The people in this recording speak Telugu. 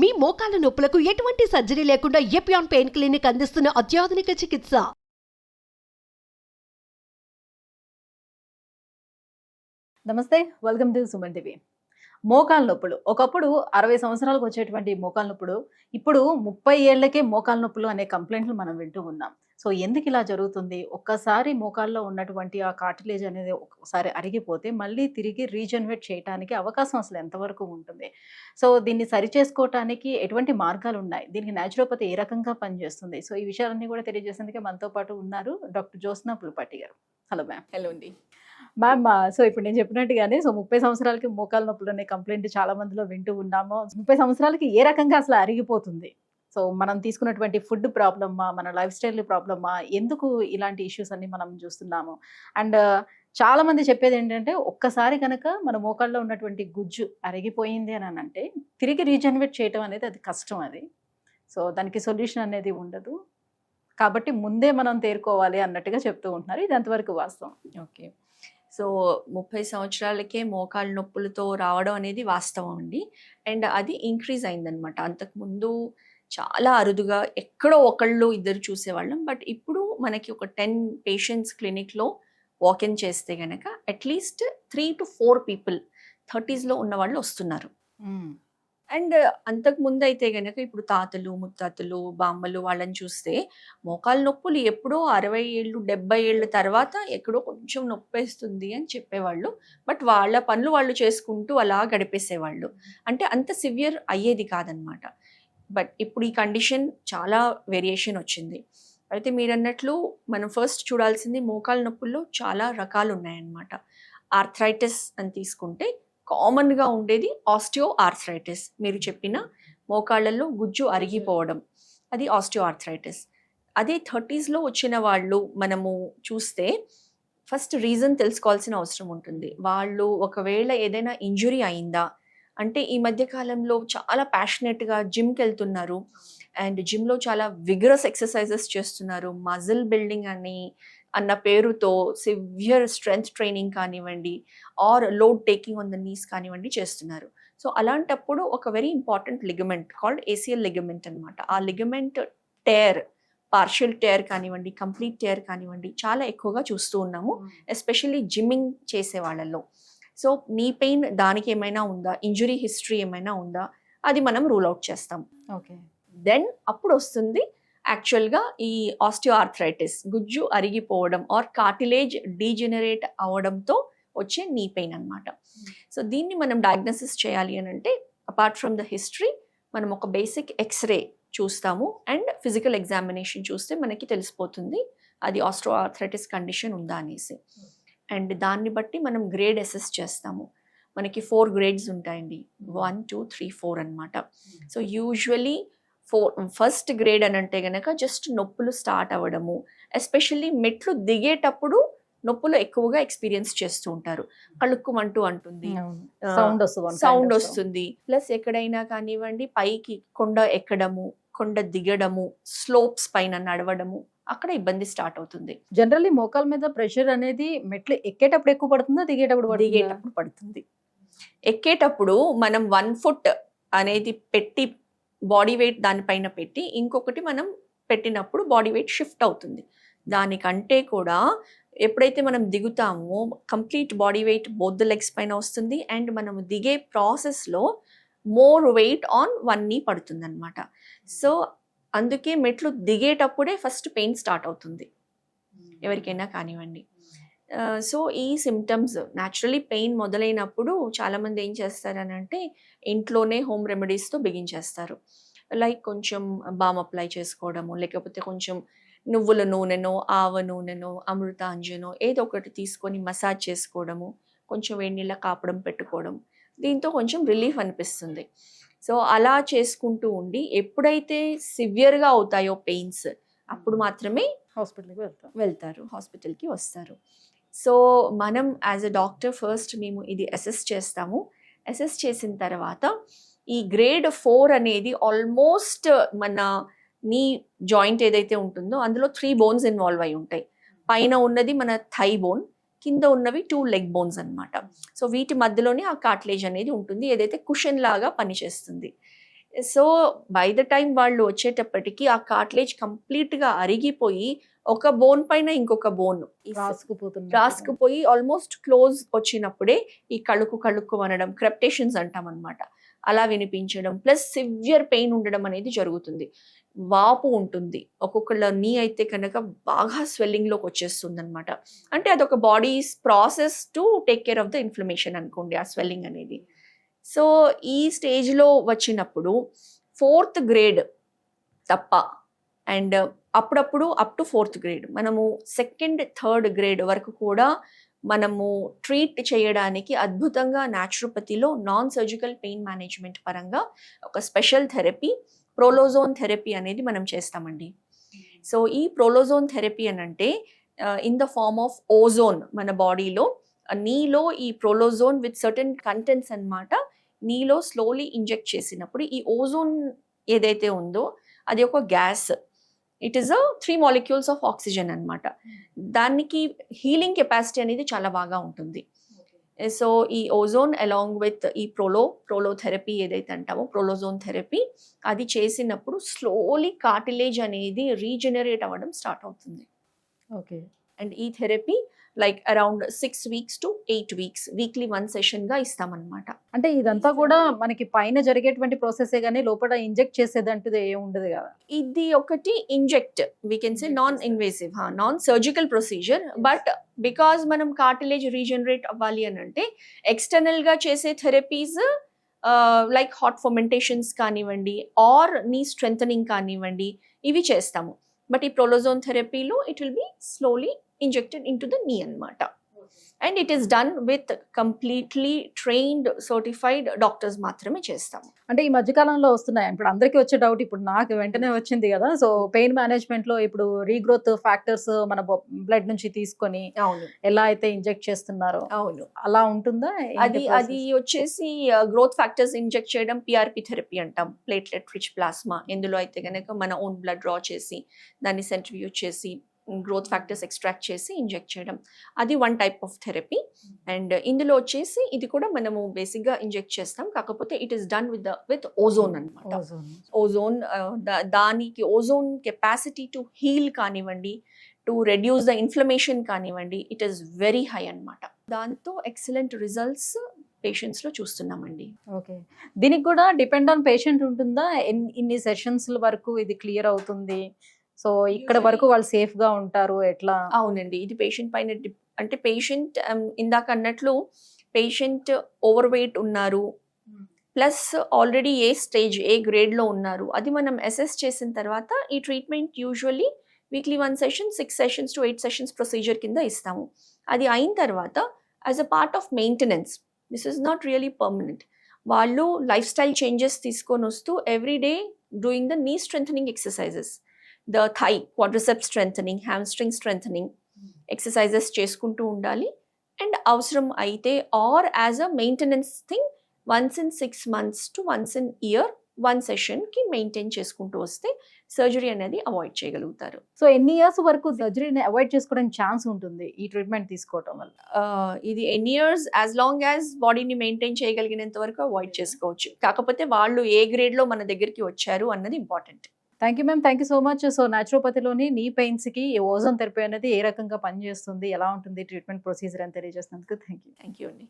మీ మోకాల నొప్పులకు ఎటువంటి సర్జరీ లేకుండా ఎపియాన్ పెయిన్ క్లినిక్ అందిస్తున్న అత్యాధునిక చికిత్స. నమస్తే వెల్కమ్ టు సుమన్ టీవీ. మోకాలు నొప్పులు. ఒకప్పుడు అరవై సంవత్సరాలకు వచ్చేటువంటి మోకాలు నొప్పులు ఇప్పుడు ముప్పై ఏళ్ళకే మోకాలు నొప్పులు అనే కంప్లైంట్లు మనం వింటూ ఉన్నాం. సో ఎందుకు ఇలా జరుగుతుంది? ఒక్కసారి మోకాల్లో ఉన్నటువంటి ఆ కార్టిలేజ్ అనేది ఒకసారి అరిగిపోతే మళ్ళీ తిరిగి రీజనరేట్ చేయడానికి అవకాశం అసలు ఎంతవరకు ఉంటుంది? సో దీన్ని సరిచేసుకోవటానికి ఎటువంటి మార్గాలు ఉన్నాయి? దీనికి న్యాచురోపతి ఏ రకంగా పనిచేస్తుంది? సో ఈ విషయాలన్నీ కూడా తెలియజేసేందుకే మనతో పాటు ఉన్నారు doctor Jyotsna Pulipati garu. Hello ma'am. Hello అండి. మ్యామ్ సో uh, ఇప్పుడు నేను చెప్పినట్టుగానే సో ముప్పై సంవత్సరాలకి మోకాలు నొప్పులు అనే కంప్లైంట్ చాలా మందిలో వింటూ ఉన్నాము. ముప్పై సంవత్సరాలకి ఏ రకంగా అసలు అరిగిపోతుంది? సో మనం తీసుకున్నటువంటి ఫుడ్ ప్రాబ్లమ్మా మన లైఫ్ స్టైల్ ప్రాబ్లమ్మా ఎందుకు ఇలాంటి ఇష్యూస్ అన్ని మనం చూస్తున్నాము? అండ్ uh, చాలా మంది చెప్పేది ఏంటంటే ఒక్కసారి కనుక మన మోకాల్లో ఉన్నటువంటి గుజ్జు అరిగిపోయింది అని అంటే తిరిగి రీజనరేట్ చేయటం అనేది అది కష్టం అది. సో దానికి సొల్యూషన్ అనేది ఉండదు. కాబట్టి ముందే మనం తేరుకోవాలి అన్నట్టుగా చెప్తూ ఉంటున్నారు. ఇది అంతవరకు వాస్తవం. ఓకే సో ముప్పై సంవత్సరాలకే మోకాళ్ళ నొప్పులతో రావడం అనేది వాస్తవం అండి. అండ్ అది ఇంక్రీజ్ అయిందనమాట అంతకుముందు చాలా అరుదుగా ఎక్కడో ఒకళ్ళు ఇద్దరు చూసేవాళ్ళం. బట్ ఇప్పుడు మనకి ఒక టెన్ పేషెంట్స్ క్లినిక్లో వాకిన్ చేస్తే కనుక at least three to four people థర్టీస్లో ఉన్న వాళ్ళు వస్తున్నారు. అండ్ అంతకు ముందు అయితే గనక ఇప్పుడు తాతలు ముత్తాతలు బామ్మలు వాళ్ళని చూస్తే మోకాలు నొప్పులు ఎప్పుడో అరవై ఏళ్ళు డెబ్బై ఏళ్ళ తర్వాత ఎక్కడో కొంచెం నొప్పేస్తుంది అని చెప్పేవాళ్ళు. బట్ వాళ్ళ పనులు వాళ్ళు చేసుకుంటూ అలా గడిపేసేవాళ్ళు. అంటే అంత సివియర్ అయ్యేది కాదనమాట. బట్ ఇప్పుడు ఈ కండిషన్ చాలా వేరియేషన్ వచ్చింది. అయితే మీరు అన్నట్లు మనం ఫస్ట్ చూడాల్సింది మోకాలు నొప్పుల్లో చాలా రకాలు ఉన్నాయన్నమాట ఆర్థరైటిస్ అని తీసుకుంటే కామన్గా ఉండేది ఆస్టియో ఆర్థరైటిస్ మీరు చెప్పిన మోకాళ్ళల్లో గుజ్జు అరిగిపోవడం. అది ఆస్టియో ఆర్థరైటిస్ అదే థర్టీస్లో వచ్చిన వాళ్ళు మనము చూస్తే ఫస్ట్ రీజన్ తెలుసుకోవాల్సిన అవసరం ఉంటుంది. వాళ్ళు ఒకవేళ ఏదైనా ఇంజురీ అయిందా? అంటే ఈ మధ్య కాలంలో చాలా ప్యాషనెట్గా జిమ్కి వెళ్తున్నారు. అండ్ జిమ్లో చాలా విగ్రస్ ఎక్సర్సైజెస్ చేస్తున్నారు. మజిల్ బిల్డింగ్ అని అన్న పేరుతో సివియర్ స్ట్రెంగ్త్ ట్రైనింగ్ కానివ్వండి or load taking on the knees కానివ్వండి చేస్తున్నారు. సో అలాంటప్పుడు ఒక very important ligament called ACL ligament అనమాట ఆ లిగమెంట్ టేర్ పార్షియల్ టేర్ కానివ్వండి కంప్లీట్ టేర్ కానివ్వండి చాలా ఎక్కువగా చూస్తూ ఉన్నాము. ఎస్పెషల్లీ జిమ్మింగ్ చేసే వాళ్ళల్లో. సో నీ పెయిన్ దానికి ఏమైనా ఉందా? ఇంజురీ హిస్టరీ ఏమైనా ఉందా? అది మనం రూల్ అవుట్ చేస్తాం. ఓకే దెన్ అప్పుడు వస్తుంది యాక్చువల్గా ఈ ఆస్టియోఆర్థరైటిస్ గుజ్జు అరిగిపోవడం ఆర్ కార్టిలేజ్ డీజెనరేట్ అవడంతో వచ్చే నీ పెయిన్ అనమాట సో దీన్ని మనం డయాగ్నోసిస్ చేయాలి అని అంటే అపార్ట్ ఫ్రమ్ ద హిస్టరీ మనం ఒక బేసిక్ ఎక్స్రే చూస్తాము అండ్ ఫిజికల్ ఎగ్జామినేషన్ చూస్తే మనకి తెలిసిపోతుంది అది ఆస్ట్రోఆర్థరైటిస్ కండిషన్ ఉందా అనేసి. అండ్ దాన్ని బట్టి మనం గ్రేడ్ అసెస్ చేస్తాము. మనకి ఫోర్ గ్రేడ్స్ ఉంటాయండి. వన్ టూ త్రీ ఫోర్ అనమాట so usually four first grade అని అంటే గనక జస్ట్ నొప్పులు స్టార్ట్ అవ్వడము. ఎస్పెషల్లీ మెట్లు దిగేటప్పుడు నొప్పులు ఎక్కువగా ఎక్స్పీరియన్స్ చేస్తూ ఉంటారు. కలుక్కుమంటూ అంటుంది. సౌండ్ వస్తుంది సౌండ్ వస్తుంది. ప్లస్ ఎక్కడైనా కానివ్వండి పైకి కొండ ఎక్కడము కొండ దిగడము స్లోప్స్ పైన నడవడము అక్కడ ఇబ్బంది స్టార్ట్ అవుతుంది. జనరల్లీ మోకాల మీద ప్రెషర్ అనేది మెట్లు ఎక్కేటప్పుడు ఎక్కువ పడుతుందా దిగేటప్పుడు? దిగేటప్పుడు పడుతుంది. ఎక్కేటప్పుడు మనం వన్ ఫుట్ అనేది పెట్టి బాడీ వెయిట్ దానిపైన పెట్టి ఇంకొకటి మనం పెట్టినప్పుడు బాడీ వెయిట్ షిఫ్ట్ అవుతుంది. దానికంటే కూడా ఎప్పుడైతే మనం దిగుతామో complete body weight both the legs పైన వస్తుంది అండ్ మనం దిగే ప్రాసెస్లో మోర్ వెయిట్ ఆన్ వన్ నీ పడుతుంది అనమాట సో అందుకే మెట్లు దిగేటప్పుడే ఫస్ట్ పెయిన్ స్టార్ట్ అవుతుంది. ఎవరికైనా కానివ్వండి. సో ఈ సిమ్టమ్స్ న్యాచురలీ పెయిన్ మొదలైనప్పుడు చాలామంది ఏం చేస్తారని అంటే ఇంట్లోనే హోమ్ రెమెడీస్తో బిగించేస్తారు. లైక్ కొంచెం బామ్ అప్లై చేసుకోవడము లేకపోతే కొంచెం నువ్వుల నూనెనో ఆవ నూనెనో అమృతాంజనో ఏదో ఒకటి తీసుకొని మసాజ్ చేసుకోవడము కొంచెం వేడి నీళ్ళ కాపడం పెట్టుకోవడం దీంతో కొంచెం రిలీఫ్ అనిపిస్తుంది. సో అలా చేసుకుంటూ ఉండి ఎప్పుడైతే సివియర్గా అవుతాయో పెయిన్స్ అప్పుడు మాత్రమే హాస్పిటల్కి వెళ్తాం. వెళ్తారు హాస్పిటల్కి వస్తారు. సో మనం యాజ్ అ డాక్టర్ ఫస్ట్ మేము ఇది అసెస్ చేస్తాము. అసెస్ చేసిన తర్వాత ఈ గ్రేడ్ ఫోర్ అనేది ఆల్మోస్ట్ మన నీ జాయింట్ ఏదైతే ఉంటుందో అందులో త్రీ బోన్స్ ఇన్వాల్వ్ అయి ఉంటాయి. పైన ఉన్నది మన థై బోన్ కింద ఉన్నవి టూ లెగ్ బోన్స్ అనమాట సో వీటి మధ్యలోనే ఆ కాట్లేజ్ అనేది ఉంటుంది. ఏదైతే కుషన్ లాగా పనిచేస్తుంది. సో బై ద టైం వాళ్ళు వచ్చేటప్పటికి ఆ కార్ట్లేజ్ కంప్లీట్గా అరిగిపోయి ఒక బోన్ పైన ఇంకొక బోన్ రాసుకుపోతుంది రాసుకుపోయి ఆల్మోస్ట్ క్లోజ్ వచ్చినప్పుడే ఈ కళ్ళుకు కళ్ళుకు అనడం క్రెప్టేషన్స్ అంటాం అనమాట అలా వినిపించడం ప్లస్ సివియర్ పెయిన్ ఉండడం అనేది జరుగుతుంది. వాపు ఉంటుంది. ఒక్కొక్కళ్ళ నీ అయితే కనుక బాగా స్వెల్లింగ్లోకి వచ్చేస్తుంది అనమాట అంటే అదొక body's process to take care of the inflammation అనుకోండి ఆ స్వెల్లింగ్ అనేది. సో ఈ స్టేజ్లో వచ్చినప్పుడు ఫోర్త్ గ్రేడ్ తప్ప అండ్ అప్పుడప్పుడు అప్ టు ఫోర్త్ గ్రేడ్ మనము సెకండ్ థర్డ్ గ్రేడ్ వరకు కూడా మనము ట్రీట్ చేయడానికి అద్భుతంగా న్యాచురోపతిలో నాన్ సర్జికల్ పెయిన్ మేనేజ్మెంట్ పరంగా ఒక స్పెషల్ థెరపీ ప్రోలోజోన్ థెరపీ అనేది మనం చేస్తామండి. సో ఈ ప్రోలోజోన్ థెరపీ అని అంటే in the form of ozone మన బాడీలో uh, నీలో ఈ ప్రోలోజోన్ విత్ సర్టన్ కంటెంట్స్ అన్నమాట నీలో స్లోలీ ఇంజెక్ట్ చేసినప్పుడు ఈ ఓజోన్ ఏదైతే ఉందో అది ఒక gas it is a three molecules of oxygen అన్నమాట. దానికి హీలింగ్ కెపాసిటీ అనేది చాలా బాగా ఉంటుంది. సో ఈ ఓజోన్ అలాంగ్ విత్ ఈ ప్రోలో ప్రోలో థెరపీ ఏదైతే అంటామో ప్రోలోజోన్ థెరపీ అది చేసినప్పుడు స్లోలీ కార్టిలేజ్ అనేది రీజనరేట్ అవ్వడం స్టార్ట్ అవుతుంది. ఓకే అండ్ ఈ therapy like around six weeks to eight weeks weekly one సెషన్గా ఇస్తామన్నమాట. అంటే ఇదంతా కూడా మనకి పైన జరిగేటువంటి ప్రాసెసే కానీ లోపల ఇంజెక్ట్ చేసేదంటే ఏం ఉండదు కదా? ఇది ఒకటి inject we can say non invasive non surgical procedure but because మనం కార్టిలేజ్ రీజనరేట్ అవ్వాలి అని అంటే ఎక్స్టర్నల్గా చేసే థెరపీస్ లైక్ హాట్ ఫర్మెంటేషన్స్ కానివ్వండి ఆర్ నీ స్ట్రెంథనింగ్ కానివ్వండి ఇవి చేస్తాము. But if prolozone therapy low, it will be slowly injected into the neon. And it is done with completely trained certified doctors మాత్రమే చేస్తాము. అంటే ఈ మధ్యకాలంలో వస్తున్నాయి. ఇప్పుడు అందరికీ వచ్చే డౌట్ ఇప్పుడు నాకు వెంటనే వచ్చింది కదా. సో పెయిన్ మేనేజ్మెంట్లో ఇప్పుడు రీగ్రోత్ ఫ్యాక్టర్స్ మన బ్లడ్ నుంచి తీసుకొని అవును. ఎలా అయితే ఇంజెక్ట్ చేస్తున్నారో అవును. అలా ఉంటుందా? అది? అది వచ్చేసి గ్రోత్ ఫ్యాక్టర్స్ ఇంజెక్ట్ చేయడం పిఆర్పి థెరపీ అంటాం. ప్లేట్లెట్ రిచ్ ప్లాస్మా ఇందులో అయితే కనుక మన ఓన్ బ్లడ్ డ్రా చేసి దాన్ని సెంట్రిఫ్యూజ్ చేసి గ్రోత్ ఫ్యాక్టర్స్ ఎక్స్ట్రాక్ట్ చేసి ఇంజెక్ట్ చేయడం. అది one type of therapy and ఇందులో వచ్చేసి ఇది కూడా మనము బేసిక్గా ఇంజెక్ట్ చేస్తాం. కాకపోతే it is done with with ozone అనమాట. ఓజోన్ దానికి ఓజోన్ కెపాసిటీ టు హీల్ కానివ్వండి టు రెడ్యూస్ ద ఇన్ఫ్లమేషన్ కానివ్వండి ఇట్ ఈస్ వెరీ హై అన్నమాట. దాంతో ఎక్సలెంట్ రిజల్ట్స్ పేషెంట్స్లో చూస్తున్నామండి. ఓకే దీనికి కూడా డిపెండ్ ఆన్ పేషెంట్ ఉంటుందా? ఇన్ని సెషన్స్ వరకు ఇది క్లియర్ అవుతుంది? సో ఇక్కడ వరకు వాళ్ళు సేఫ్గా ఉంటారు ఎట్లా? అవునండి. ఇది పేషెంట్ పైన అంటే పేషెంట్ ఇందాక అన్నట్లు పేషెంట్ ఓవర్ వెయిట్ ఉన్నారు. ప్లస్ ఆల్రెడీ ఏ స్టేజ్ ఏ గ్రేడ్లో ఉన్నారు. అది మనం అసెస్ చేసిన తర్వాత ఈ treatment usually weekly one session six sessions to eight sessions procedure కింద ఇస్తాము. అది అయిన తర్వాత as a part of maintenance this is not really permanent. వాళ్ళు లైఫ్ స్టైల్ చేంజెస్ తీసుకొని వస్తూ every day doing the knee strengthening exercises. The thigh quadricep strengthening hamstring strengthening exercises చేసుకుంటూ ఉండాలి. అండ్ అవసరం అయితే or as a maintenance thing once in six months to once in year one సెషన్కి maintain చేసుకుంటూ వస్తే సర్జరీ అనేది అవాయిడ్ చేయగలుగుతారు. సో ఎన్ని ఇయర్స్ వరకు సర్జరీని అవాయిడ్ చేసుకోవడానికి ఛాన్స్ ఉంటుంది ఈ ట్రీట్మెంట్ తీసుకోవటం వల్ల? ఇది ఎన్ని ఇయర్స్ యాజ్ లాంగ్ యాజ్ బాడీని మెయింటైన్ చేయగలిగినంత వరకు అవాయిడ్ చేసుకోవచ్చు. కాకపోతే వాళ్ళు ఏ గ్రేడ్లో మన దగ్గరికి వచ్చారు అన్నది important thank you ma'am thank you so much so న్యాచురోపతిలోని knee పెయిన్స్కి ఈ ఓజోన్ థెరపీ అనేది ఏ రకంగా పనిచేస్తుంది? ఎలా ఉంటుంది? ట్రీట్మెంట్ ప్రొసీజర్ అని తెలియజేసినందుకు థ్యాంక్ యూ థ్యాంక్ యూ అండి